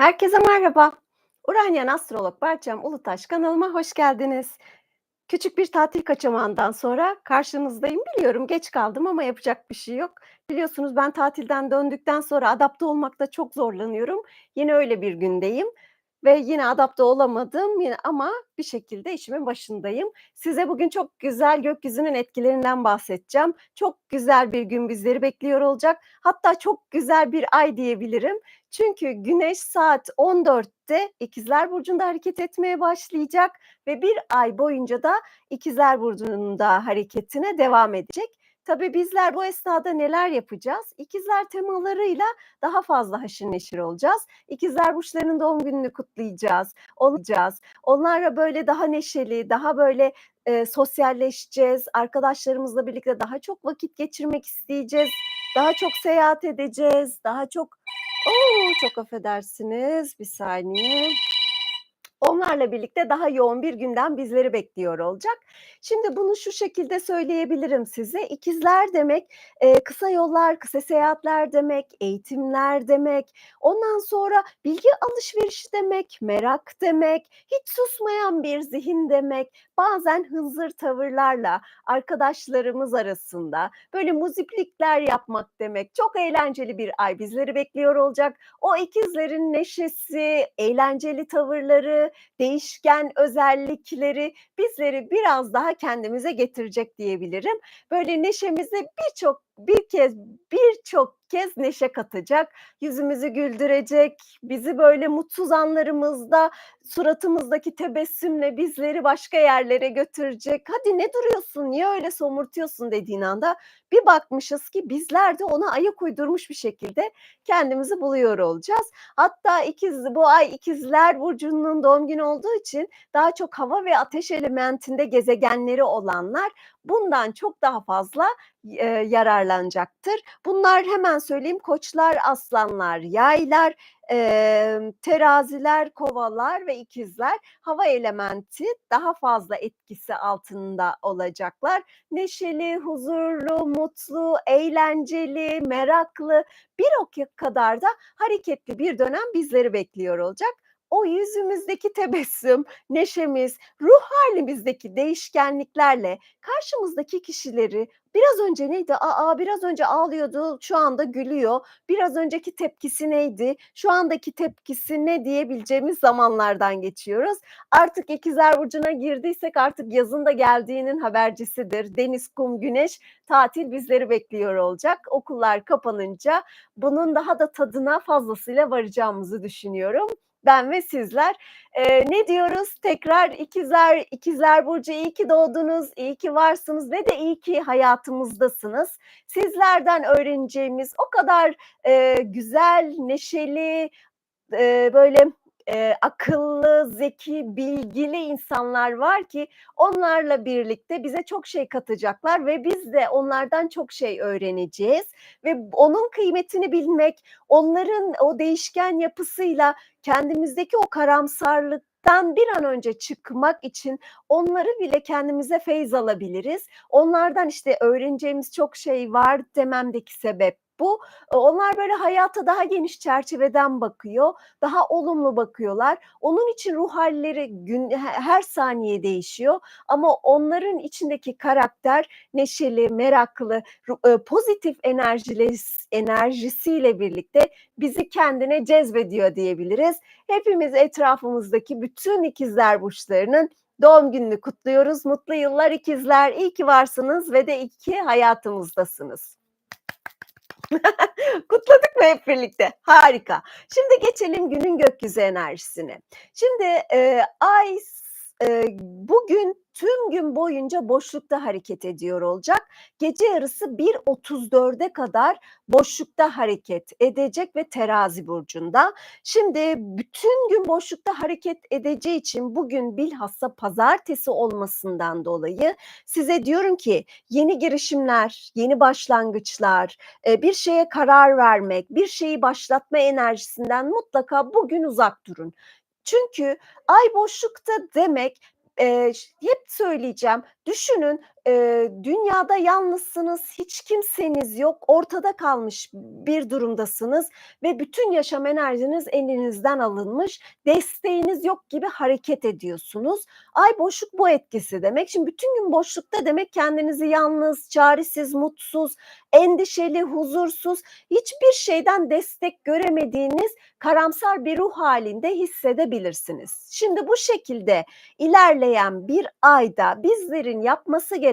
Herkese merhaba. Uranyen Astrolog Berçem Ulutaş kanalıma hoş geldiniz. Küçük bir tatil kaçamağından sonra karşınızdayım. Biliyorum geç kaldım ama yapacak bir şey yok. Biliyorsunuz ben tatilden döndükten sonra adapte olmakta çok zorlanıyorum. Yine öyle bir gündeyim ve yine adapte olamadım yine ama bir şekilde işimin başındayım. Size bugün çok güzel gökyüzünün etkilerinden bahsedeceğim. Çok güzel bir gün bizleri bekliyor olacak. Hatta çok güzel bir ay diyebilirim. Çünkü Güneş saat 14'te İkizler Burcu'nda hareket etmeye başlayacak ve bir ay boyunca da İkizler Burcu'nda hareketine devam edecek. Tabii bizler bu esnada neler yapacağız? İkizler temalarıyla daha fazla haşır neşir olacağız. İkizler burçlarının doğum gününü kutlayacağız, olacağız. Onlarla böyle daha neşeli, daha böyle e, sosyalleşeceğiz. Arkadaşlarımızla birlikte daha çok vakit geçirmek isteyeceğiz. Daha çok seyahat edeceğiz. Daha çok Oo, çok affedersiniz. Bir saniye. Onlarla birlikte daha yoğun bir gündem bizleri bekliyor olacak. Şimdi bunu şu şekilde söyleyebilirim size. İkizler demek, eee, kısa yollar, kısa seyahatler demek, eğitimler demek, ondan sonra bilgi alışverişi demek, merak demek, hiç susmayan bir zihin demek. Bazen hınzır tavırlarla arkadaşlarımız arasında böyle muziplikler yapmak demek. Çok eğlenceli bir ay bizleri bekliyor olacak. O ikizlerin neşesi, eğlenceli tavırları, değişken özellikleri bizleri biraz daha kendimize getirecek diyebilirim. Böyle neşemize birçok bir kez birçok kez neşe katacak, yüzümüzü güldürecek, bizi böyle mutsuz anlarımızda suratımızdaki tebessümle bizleri başka yerlere götürecek. "Hadi ne duruyorsun, niye öyle somurtuyorsun?" dediğin anda bir bakmışız ki bizler de ona ayak uydurmuş bir şekilde kendimizi buluyor olacağız. Hatta ikiz bu ay İkizler Burcu'nun doğum günü olduğu için daha çok hava ve ateş elementinde gezegenleri olanlar bundan çok daha fazla, eee, yararlanacaktır. Bunlar hemen söyleyeyim Koçlar, Aslanlar, Yaylar, emm, Teraziler, Kovalar ve İkizler hava elementi daha fazla etkisi altında olacaklar. Neşeli, huzurlu, mutlu, eğlenceli, meraklı, bir o kadar da hareketli bir dönem bizleri bekliyor olacak. O yüzümüzdeki tebessüm, neşemiz, ruh hâlimizdeki değişkenliklerle karşımızdaki kişileri biraz önce neydi? A, a, biraz önce ağlıyordu, şu anda gülüyor. Biraz önceki tepkisi neydi? Şu andaki tepkisi ne diyebileceğimiz zamanlardan geçiyoruz. Artık İkizler Burcu'na girdiysek artık yazın da geldiğinin habercisidir. Deniz, kum, güneş, tatil bizleri bekliyor olacak. Okullar kapanınca bunun daha da tadına fazlasıyla varacağımızı düşünüyorum ben ve sizler. Eee, ne diyoruz? Tekrar ikizler ikizler burcu iyi ki doğdunuz, iyi ki varsınız ve de iyi ki hayatımızdasınız. Sizlerden öğreneceğimiz o kadar, eee, güzel, neşeli, eee, böyle, eee, akıllı, zeki, bilgili insanlar var ki onlarla birlikte bize çok şey katacaklar ve biz de onlardan çok şey öğreneceğiz ve onun kıymetini bilmek, onların o değişken yapısıyla kendimizdeki o karamsarlıktan bir an önce çıkmak için onları bile kendimize feyz alabiliriz. Onlardan, işte, öğreneceğimiz çok şey var dememdeki sebep bu. Onlar böyle hayata daha geniş çerçeveden bakıyor, daha olumlu bakıyorlar. Onun için ruh hâlleri gün he her saniye değişiyor ama onların içindeki karakter neşeli, meraklı, eee, pozitif enerjiles enerjisiyle birlikte bizi kendine cezbediyor diyebiliriz. Hepimiz etrafımızdaki bütün ikizler burçlarının doğum gününü kutluyoruz. Mutlu yıllar ikizler, iyi ki varsınız ve de iyi ki hayatımızdasınız. Kutladık mı hep birlikte? Harika. Şimdi geçelim günün gökyüzü enerjisine. Şimdi, eee, ay bugün tüm gün boyunca boşlukta hareket ediyor olacak. Gece yarısı 1.34'e kadar boşlukta hareket edecek ve Terazi burcunda. Şimdi bütün gün boşlukta hareket edeceği için bugün bilhassa pazartesi olmasından dolayı size diyorum ki yeni girişimler, yeni başlangıçlar, bir şeye karar vermek, bir şeyi başlatma enerjisinden mutlaka bugün uzak durun. Çünkü ay boşlukta demek, ş hep söyleyeceğim, düşünün eee, dünyada yalnızsınız, hiç kimseniz yok, ortada kalmış bir durumdasınız ve bütün yaşam enerjiniz elinizden alınmış, desteğiniz yok gibi hareket ediyorsunuz. Ay, boşluk bu etkisi demek. Şimdi bütün gün boşlukta demek kendinizi yalnız, çaresiz, mutsuz, endişeli, huzursuz, hiçbir şeyden destek göremediğiniz karamsar bir ruh hâlinde hissedebilirsiniz. Şimdi bu şekilde ilerleyen bir ayda bizlerin yapması gereken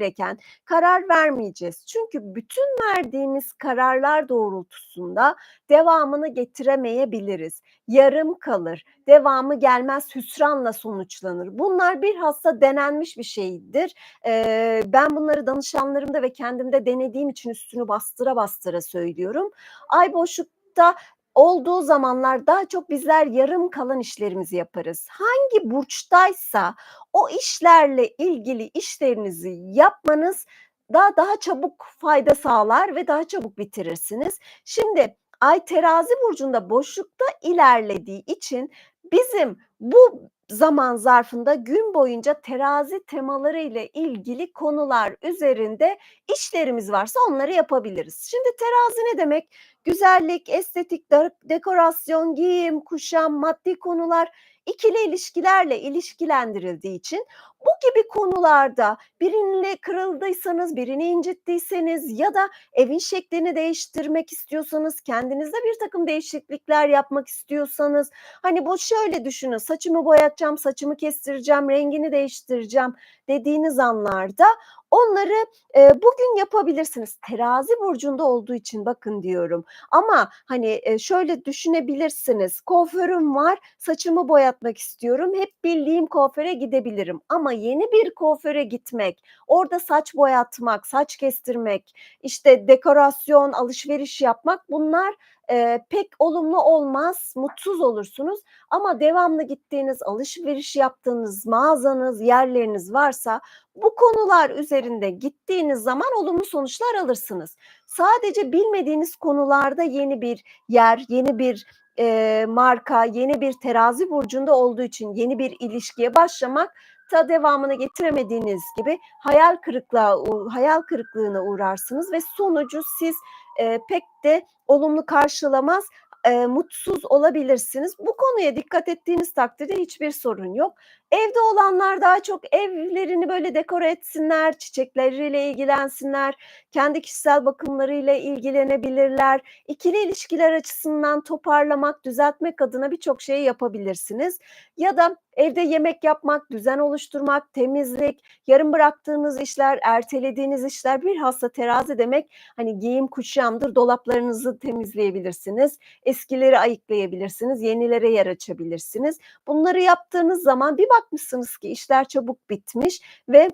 karar vermeyeceğiz. Çünkü bütün verdiğimiz kararlar doğrultusunda devamını getiremeyebiliriz. Yarım kalır, devamı gelmez, hüsranla sonuçlanır. Bunlar bilhassa denenmiş bir şeydir. Eee, ben bunları danışanlarımda ve kendimde denediğim için üstünü bastıra bastıra söylüyorum. Ay boşlukta olduğu zamanlar daha çok bizler yarım kalan işlerimizi yaparız. Hangi burçtaysa o işlerle ilgili işlerinizi yapmanız daha daha çabuk fayda sağlar ve daha çabuk bitirirsiniz. Şimdi Ay Terazi burcunda boşlukta ilerlediği için bizim bu zaman zarfında gün boyunca terazi temaları ile ilgili konular üzerinde işlerimiz varsa onları yapabiliriz. Şimdi terazi ne demek? Güzellik, estetik, de dekorasyon, giyim, kuşam, maddi konular, ikili ilişkilerle ilişkilendirildiği için bu gibi konularda biriyle kırıldıysanız, birini incittiyseniz ya da evin şeklini değiştirmek istiyorsanız, kendinizde birtakım değişiklikler yapmak istiyorsanız, hani, bu şöyle düşünün, saçımı boyatacağım, saçımı kestireceğim, rengini değiştireceğim dediğiniz anlarda onları, eee, bugün yapabilirsiniz. Terazi burcunda olduğu için bakın diyorum. Ama, hani, eee, şöyle düşünebilirsiniz, kuaförüm var, saçımı boyatmak istiyorum, hep bildiğim kuaföre gidebilirim. Ama yeni bir kuaföre gitmek, orada saç boyatmak, saç kestirmek, işte, dekorasyon, alışveriş yapmak bunlar, eee, pek olumlu olmaz, mutsuz olursunuz ama devamlı gittiğiniz, alışveriş yaptığınız mağazanız, yerleriniz varsa bu konular üzerinde gittiğiniz zaman olumlu sonuçlar alırsınız. Sadece bilmediğiniz konularda yeni bir yer, yeni bir, eee, marka, yeni bir terazi burcunda olduğu için yeni bir ilişkiye başlamak ta devamını getiremediğiniz gibi hayal kırıklığa hayal kırıklığına uğrarsınız ve sonucu siz, eee, pek de olumlu karşılamaz, eee, mutsuz olabilirsiniz. Bu konuya dikkat ettiğiniz takdirde hiçbir sorun yok. Evde olanlar daha çok evlerini böyle dekore etsinler, çiçekleriyle ilgilensinler, kendi kişisel bakımlarıyla ilgilenebilirler. İkili ilişkiler açısından toparlamak, düzeltmek adına birçok şey yapabilirsiniz ya da evde yemek yapmak, düzen oluşturmak, temizlik, yarım bıraktığınız işler, ertelediğiniz işler bilhassa terazi demek, hani, giyim kuşamdır, dolaplarınızı temizleyebilirsiniz, eskileri ayıklayabilirsiniz, yenilere yer açabilirsiniz. Bunları yaptığınız zaman bir bakmışsınız ki işler çabuk bitmiş ve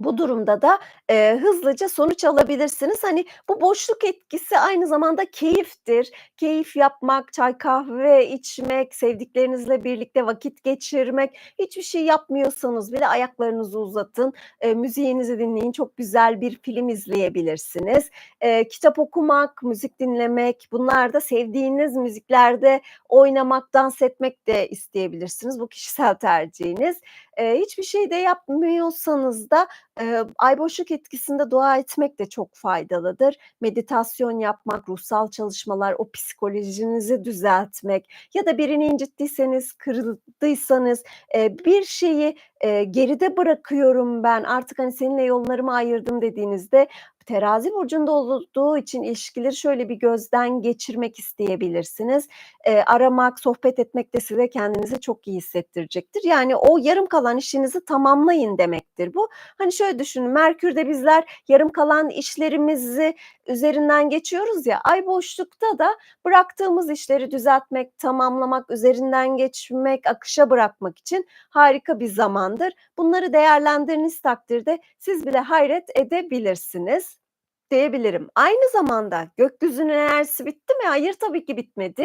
bu durumda da, eee, hızlıca sonuç alabilirsiniz. Hani, bu boşluk etkisi aynı zamanda keyiftir. Keyif yapmak, çay kahve içmek, sevdiklerinizle birlikte vakit geçirmek, hiçbir şey yapmıyorsanız bile ayaklarınızı uzatın, eee, müziğinizi dinleyin, çok güzel bir film izleyebilirsiniz. Eee, kitap okumak, müzik dinlemek, bunlar da sevdiğiniz müziklerde oynamak, dans etmek de isteyebilirsiniz. Bu kişisel tercihiniz. Eee, hiçbir şey de yapmıyorsanız da, eee, ay boşluk etkisinde dua etmek de çok faydalıdır. Meditasyon yapmak, ruhsal çalışmalar, o psikolojinizi düzeltmek ya da birini incittiyseniz, kırıldıysanız, eee, bir şeyi, eee, geride bırakıyorum ben, artık, hani, seninle yollarımı ayırdım dediğinizde terazi burcunda olduğu için ilişkileri şöyle bir gözden geçirmek isteyebilirsiniz. Eee, aramak, sohbet etmek de size kendinizi çok iyi hissettirecektir. Yani o yarım kalan işinizi tamamlayın demektir bu. Hani, şöyle düşünün, Merkür'de bizler yarım kalan işlerimizi üzerinden geçiyoruz ya, ay boşlukta da bıraktığımız işleri düzeltmek, tamamlamak, üzerinden geçmek, akışa bırakmak için harika bir zamandır. Bunları değerlendirdiğiniz takdirde siz bile hayret edebilirsiniz diyebilirim. Aynı zamanda gökyüzünün enerjisi bitti mi? Hayır, tabii ki bitmedi.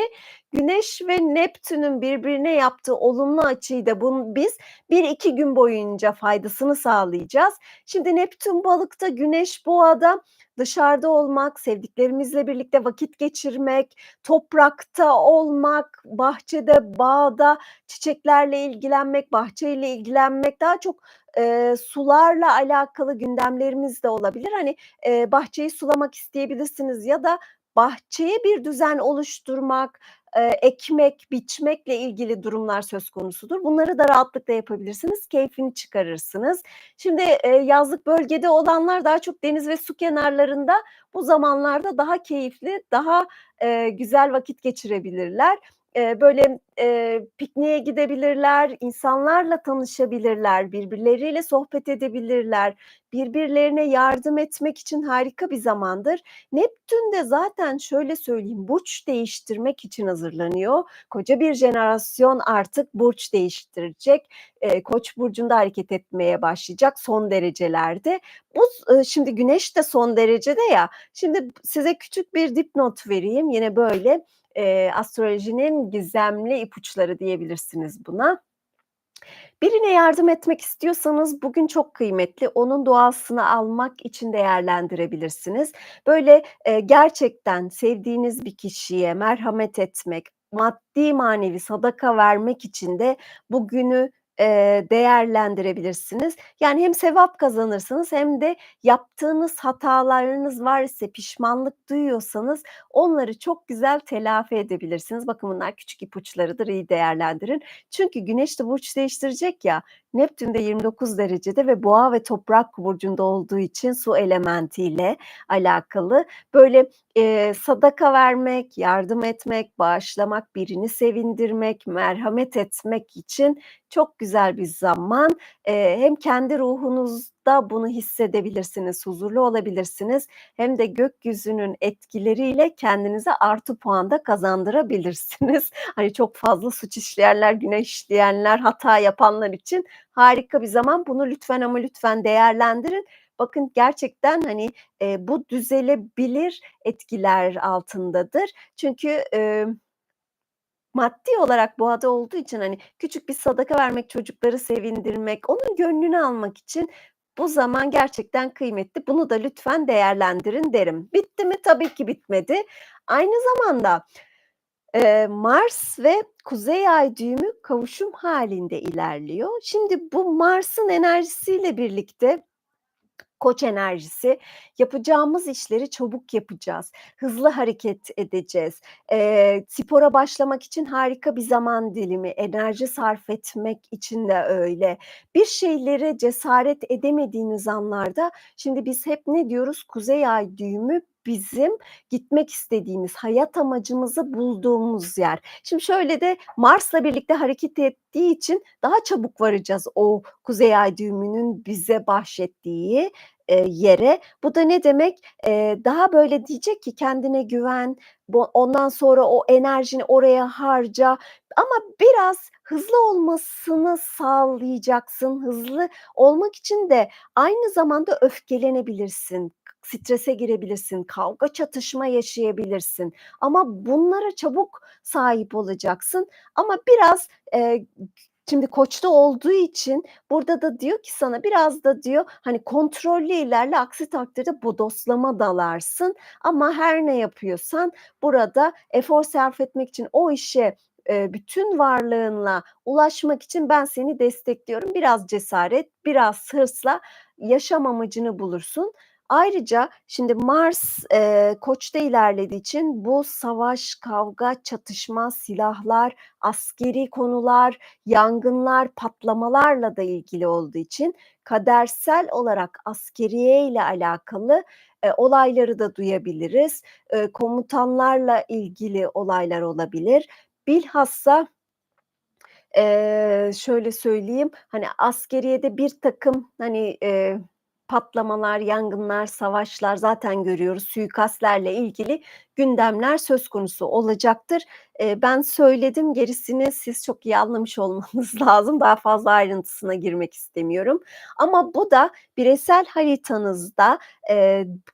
Güneş ve Neptün'ün birbirine yaptığı olumlu açıyı da bun biz 1-2 gün boyunca faydasını sağlayacağız. Şimdi Neptün Balık'ta, Güneş Boğa'da, dışarıda olmak, sevdiklerimizle birlikte vakit geçirmek, toprakta olmak, bahçede, bağda çiçeklerle ilgilenmek, bahçeyle ilgilenmek, daha çok, eee, sularla alakalı gündemlerimiz de olabilir. Hani, eee, bahçeyi sulamak isteyebilirsiniz ya da bahçeye bir düzen oluşturmak, eee, ekmek, biçmekle ilgili durumlar söz konusudur. Bunları da rahatlıkla yapabilirsiniz, keyfini çıkarırsınız. Şimdi, eee, yazlık bölgede olanlar daha çok deniz ve su kenarlarında bu zamanlarda daha keyifli, daha, eee, güzel vakit geçirebilirler. Böyle, eee, pikniğe gidebilirler, insanlarla tanışabilirler, birbirleriyle sohbet edebilirler. Birbirlerine yardım etmek için harika bir zamandır. Neptün de zaten şöyle söyleyeyim, burç değiştirmek için hazırlanıyor. Koca bir jenerasyon artık burç değiştirecek. Eee, Koç burcunda hareket etmeye başlayacak son derecelerde. Bu ııı, şimdi Güneş de son derecede ya, şimdi size küçük bir dipnot vereyim yine böyle, eee, astrolojinin gizemli ipuçları diyebilirsiniz buna. Birine yardım etmek istiyorsanız bugün çok kıymetli. Onun duasını almak için değerlendirebilirsiniz. Böyle, eee, gerçekten sevdiğiniz bir kişiye merhamet etmek, maddi manevi sadaka vermek için de bugünü, değerlendirebilirsiniz. Yani hem sevap kazanırsınız hem de yaptığınız hatalarınız var ise, pişmanlık duyuyorsanız onları çok güzel telafi edebilirsiniz. Bakın bunlar küçük ipuçlarıdır, iyi değerlendirin. Çünkü Güneş de burç değiştirecek ya, Neptün de 29 derecede ve Boğa ve Toprak burcunda olduğu için su elementiyle alakalı. Böyle, eee, sadaka vermek, yardım etmek, bağışlamak, birini sevindirmek, merhamet etmek için çok güzel bir zaman. Eee, hem kendi ruhunuzda bunu hissedebilirsiniz, huzurlu olabilirsiniz hem de gökyüzünün etkileriyle kendinize artı puan da kazandırabilirsiniz. Hani, çok fazla suç işleyenler, günah işleyenler, hata yapanlar için harika bir zaman. Bunu lütfen ama lütfen değerlendirin. Bakın gerçekten, hani, eee, bu düzelebilir etkiler altındadır. Çünkü, emm maddi olarak Boğada olduğu için, hani, küçük bir sadaka vermek, çocukları sevindirmek, onun gönlünü almak için bu zaman gerçekten kıymetli. Bunu da lütfen değerlendirin derim. Bitti mi? Tabii ki bitmedi. Aynı zamanda, eee, Mars ve Kuzey Ay düğümü kavuşum hâlinde ilerliyor. Şimdi bu Mars'ın enerjisiyle birlikte Koç enerjisi, yapacağımız işleri çabuk yapacağız, hızlı hareket edeceğiz. Eee, spora başlamak için harika bir zaman dilimi, enerji sarf etmek için de öyle. Bir şeylere cesaret edemediğiniz anlarda şimdi biz hep ne diyoruz? Kuzey Ay düğümü bizim gitmek istediğimiz, hayat amacımızı bulduğumuz yer. Şimdi şöyle de Mars'la birlikte hareket ettiği için daha çabuk varacağız o Kuzey Ay düğümünün bize bahşettiği, eee, yere. Bu da ne demek? Eee, daha böyle diyecek ki kendine güven, bu ondan sonra o enerjini oraya harca ama biraz hızlı olmasını sağlayacaksın. Hızlı olmak için de aynı zamanda öfkelenebilirsin, strese girebilirsin, kavga çatışma yaşayabilirsin ama bunlara çabuk sahip olacaksın ama biraz, eee, şimdi Koç'ta olduğu için burada da diyor ki sana biraz da diyor, hani, kontrollü ilerle aksi takdirde bodoslama dalarsın ama her ne yapıyorsan burada efor sarf etmek için o işe, eee, bütün varlığınla ulaşmak için ben seni destekliyorum. Biraz cesaret, biraz hırsla yaşam amacını bulursun. Ayrıca şimdi Mars, eee, Koç'ta ilerlediği için bu savaş, kavga, çatışma, silahlar, askeri konular, yangınlar, patlamalarla da ilgili olduğu için kadersel olarak askeriyeyle alakalı, eee, olayları da duyabiliriz. Eee, komutanlarla ilgili olaylar olabilir. Bilhassa eee, şöyle söyleyeyim, hani, askeriyede birtakım, hani, eee, patlamalar, yangınlar, savaşlar zaten görüyoruz. Suikastlerle ilgili gündemler söz konusu olacaktır. Ben söyledim, gerisini siz çok iyi anlamış olmanız lazım. Daha fazla ayrıntısına girmek istemiyorum ama bu da bireysel haritanızda,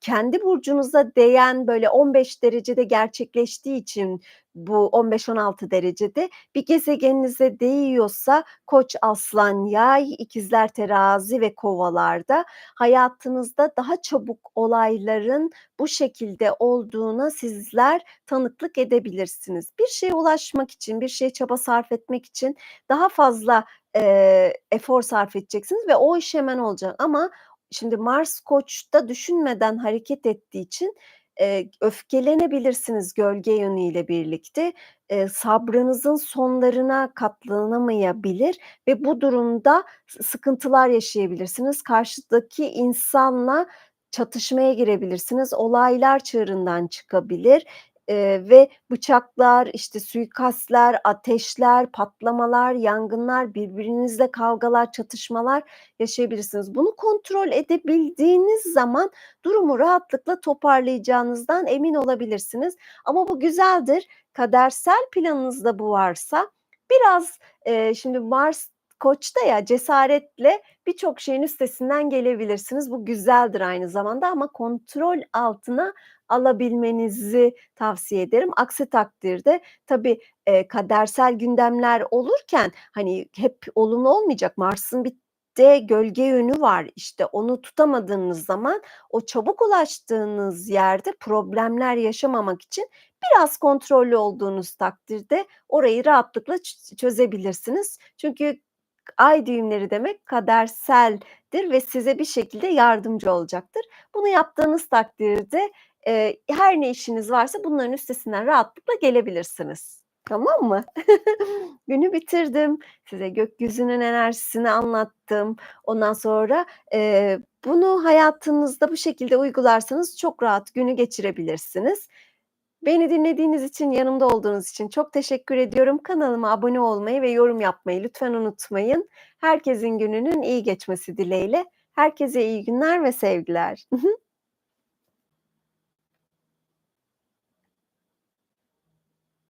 kendi burcunuza değen, böyle, 15 derecede gerçekleştiği için bu 15-16 derecede bir gezegeninize değiyorsa Koç, Aslan, Yay, İkizler, Terazi ve Kovalarda hayatınızda daha çabuk olayların bu şekilde olduğuna sizler tanıklık edebilirsiniz. Bir şeye ulaşmak için, bir şeye çaba sarf etmek için daha fazla, eee, efor sarf edeceksiniz ve o iş hemen olacak ama şimdi Mars Koç'ta düşünmeden hareket ettiği için, eee, öfkelenebilirsiniz gölge yönüyle birlikte. Eee, sabrınızın sonlarına katlanamayabilir ve bu durumda sı sıkıntılar yaşayabilirsiniz. Karşıdaki insanla çatışmaya girebilirsiniz. Olaylar çığırından çıkabilir, eee, ve bıçaklar, işte, suikastler, ateşler, patlamalar, yangınlar, birbirinizle kavgalar, çatışmalar yaşayabilirsiniz. Bunu kontrol edebildiğiniz zaman durumu rahatlıkla toparlayacağınızdan emin olabilirsiniz ama bu güzeldir. Kadersel planınızda bu varsa biraz, eee, şimdi Mars Koç'ta ya, cesaretle birçok şeyin üstesinden gelebilirsiniz. Bu güzeldir aynı zamanda ama kontrol altına alabilmenizi tavsiye ederim. Aksi takdirde tabii, eee, kadersel gündemler olurken, hani, hep olumlu olmayacak. Mars'ın bir de gölge yönü var. İşte, onu tutamadığınız zaman o çabuk ulaştığınız yerde problemler yaşamamak için biraz kontrollü olduğunuz takdirde orayı rahatlıkla çözebilirsiniz. Çünkü Ay düğümleri demek kaderseldir ve size bir şekilde yardımcı olacaktır. Bunu yaptığınız takdirde, eee, her ne işiniz varsa bunların üstesinden rahatlıkla gelebilirsiniz. Tamam mı? Günü bitirdim. Size gökyüzünün enerjisini anlattım. Ondan sonra, eee, bunu hayatınızda bu şekilde uygularsanız çok rahat günü geçirebilirsiniz. Beni dinlediğiniz için, yanımda olduğunuz için çok teşekkür ediyorum. Kanalıma abone olmayı ve yorum yapmayı lütfen unutmayın. Herkesin gününün iyi geçmesi dileğiyle. Herkese iyi günler ve sevgiler.